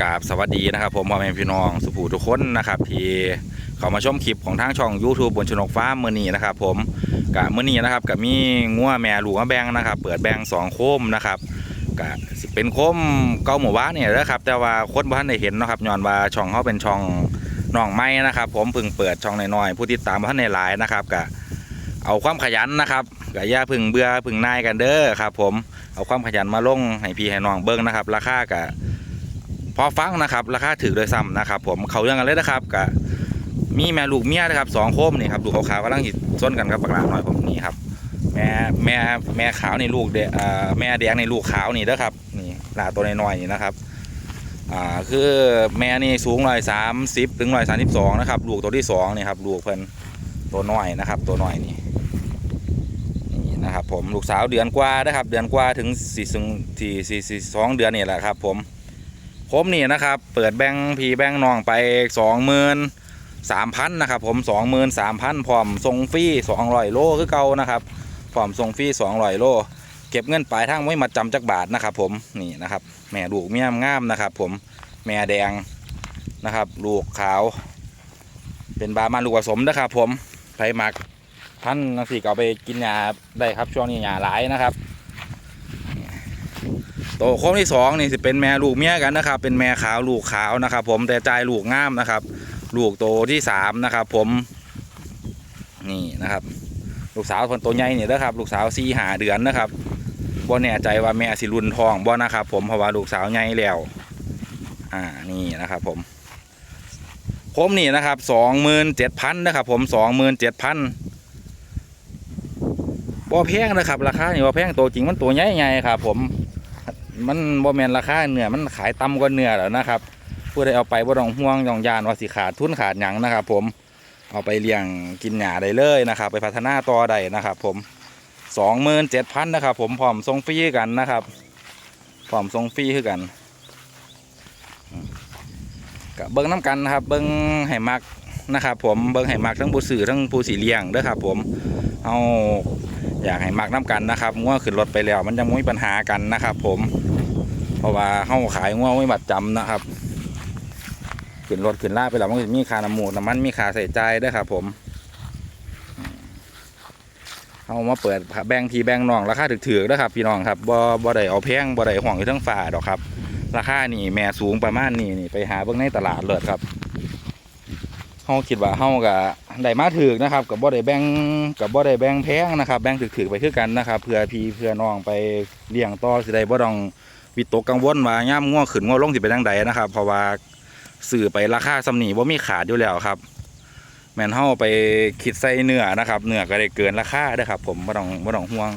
กราบสวัสดีนะครับ ผมพ่อแม่พี่น้องสุภูทุกคนนะครับที่เข้ามาชมคลิปของทางช่อง YouTube บนชนกฟ้ามมือนี้นะครับ ผมกะมือนี้นะครับกับมีงัวแม่ลูกมาแบงนะครับ เปิดแบงสองโคมนะครับกะสิเป็นโคมเก้าหมู่บ้านเนี่ยนะครับ แต่ว่าคนบ้านได้เห็นนะครับย้อนว่าช่องเขาเป็นช่องน้องไม้นะครับ ผมพิ่งเปิดช่องน้อยๆผู้ติดตามท่านในหลายนะครับกะเอาความขยันนะครับกะอย่าพึ่งเบื่อพึ่งนายกันเด้อครับ ผมเอาความขยันมาลงให้พี่ให้น้องเบิ้งนะครับ ราคากะ พอฟังนะครับราคาถือโดยซ้ำนะครับ ผมเขาเรื่องกันเลยนะครับกับมีแม่ลูกเมียนะครับสองโคมนี่ครับลูกขาวๆกำลังหิส้นกันครับปากหลาหน่อยผมนี่ครับแม่แม่แม่ขาวในลูกเดอแม่แดงในลูกขาวนี่เด้อครับนี่หลาตัวน้อยๆนี่นะครับอ่าคือแม่นี่สูงร้อยสามสิบถึงร้อยสามสิบสองนะครับลูกตัวที่สองนี่ครับลูกเพิ่นตัวน้อยนะครับ ตัวน้อยนี่นี่นะครับผมลูกสาวเดือนกว่านะครับ เดือนกว่าถึงสี่ถึงที่สี่สี่สองเดือนนี่แหละครับ ผม ผมนี่นะครับ เปิดแบงค์พีแบงค์นองไปสองหมื่นสามพันนะครับผมสองหมื่นสามพันพร้อมส่งฟรีสองร้อยโลคือเก่านะครับพร้อมส่งฟรีสองร้อยโล เก็บเงินปลายทางไม่มาจำจักบาทนะครับ ผมนี่นะครับ แม่ลูกเมียมงามนะครับ ผมแม่แดงนะครับ ลูกขาว เป็นบามันลูกผสมนะครับ ผมไผหมักท่านนักสี่ก็เอาไปกินยาได้ครับช่วงนี้ยาหลายนะครับ โตโค้งที่สองนี่สิเป็นแม่ลูกเมียกันนะครับ เป็นแม่ขาวลูกขาวนะครับ ผมแต่ใจายลูกงามนะครับ ลูกโตที่สามนะครับ ผมนี่นะครับ ลูกสาวคนโตใหญ่เนี่ยนะครับ ลูกสาวสี่หาเดือนนะครับบ่แน่ใจว่าแม่สิรุนทองบ่นะครับ ผมเพราะว่าลูกสาวใหญ่แล้วอ่านี่นะครับ ผมผมนี่นะครับสองหมื่นเจ็ดพันนะครับ ผมสองหมื่นเจ็ดพันบ่แพงนะครับ ราคานี่บ่แพงตัวจริงมันตัวใหญ่ๆครับ ผม มันบ่แมนราคาเนื้อมันขายต่ำกว่าเนื้อแล้วนะครับผู้ใดเอาไปบ่ต้องห่วงย่องยานว่าสิขาดทุนขาดหยังนะครับ ผมเอาไปเลี้ยงกินหญ้าได้เลยนะครับ ไปพัฒนาต่อได้นะครับ ผมสองหมื่นเจ็ดพันนะครับ ผมพร้อมส่งฟรีกันนะครับพร้อมส่งฟรีคือกันอืมก็เบิ้งน้ำกันนะครับ เบิ้งให้มักนะครับ ผมเบิ้งให้มักทั้งผู้สื่อทั้งผู้สีเลี้ยงเด้อครับ ผมเอา อยากให้มักน้ำกันนะครับงัวขึ้นรถไปแล้ว มันจะไม่มีปัญหากันนะครับ ผมเพราะว่าเฮาขายงัวไม่บัดจำนะครับขึ้นรถขึ้นล่าไปแล้วมันมีค่าน้ำมูกน้ำมันมีค่าใส่ใจด้วยครับ ผมเฮามาเปิดแบงทีแบงน้องราคาถือๆนะครับ พี่น้องครับบ่บ่ได้เอาแพงบ่ได้ห่วงอยู่ทั้งฝ่าดอกครับ ราคานี่แม่สูงประมาณนี้นี่ไปหาเบิ่งในตลาดเลยครับ เฮาคิดว่าเฮาก็ได้มาถือนะครับกับบ่ได้แบ่งกับบ่ได้แบ่งแพงนะครับแบ่งถือๆไปคือกันนะครับเพื่อพี่เพื่อน้องไปเลี้ยงต่อสิได้บ่ต้องวิตกกังวลว่าย่ามง่วขึ้นง่วลงสิเป็นจังใดนะครับเพราะว่าสื่อไปราคาสำนีบ่ามีขาดอยู่แล้วครับ แม่นเฮาไปคิดใส่เนื้อนะครับเนื้อก็ได้เกินราคาเด้อครับ ผมบ่ต้องบ่ต้องห่วง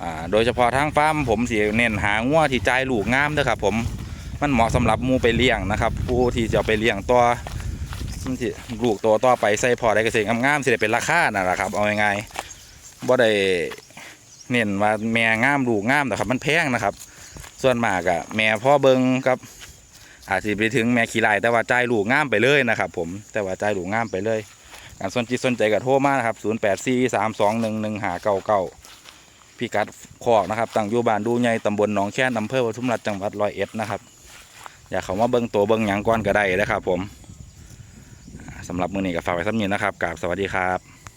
อ่าโดยเฉพาะทางฟาร์มผมสิเน้นหางัวที่ใจ่ายลูกงามเด้อครับ ผมมันเหมาะสำหรับมูไปเลี้ยงนะครับ ผู้ที่จะไปเลี้ยงตัว มันสิลูกตัวต่อไปใส่พอได้เกษตรงามๆสิได้เป็นราคานั่นแหละครับ เอาง่ายๆบ่ได้เน้นว่าแม่งามลูกงามแต่ครับ มันแพงนะครับ ส่วนมากอะแม่พ่อเบิงครับอาจจะไปถึงแม่ขี้ลายแต่ว่าใจลูกงามไปเลยนะครับ ผมแต่ว่าใจลูกงามไปเลยการสนจิตสนใจกับโทรมานะครับ0 8 4 3 2 1 1 5 9 9พี่กัดคอกนะครับตั้งอยู่บ้านดูใหญ่ตำบลหนองแค่นอำเภอปทุมราชจังหวัดร้อยเอ็ดนะครับ อยากเขามาเบิ้งตัวเบิ้งหยังก้อนก็ได้นะครับผม สำหรับมือนี้ก็ฝากไว้สักนิดนะครับกราบสวัสดีครับ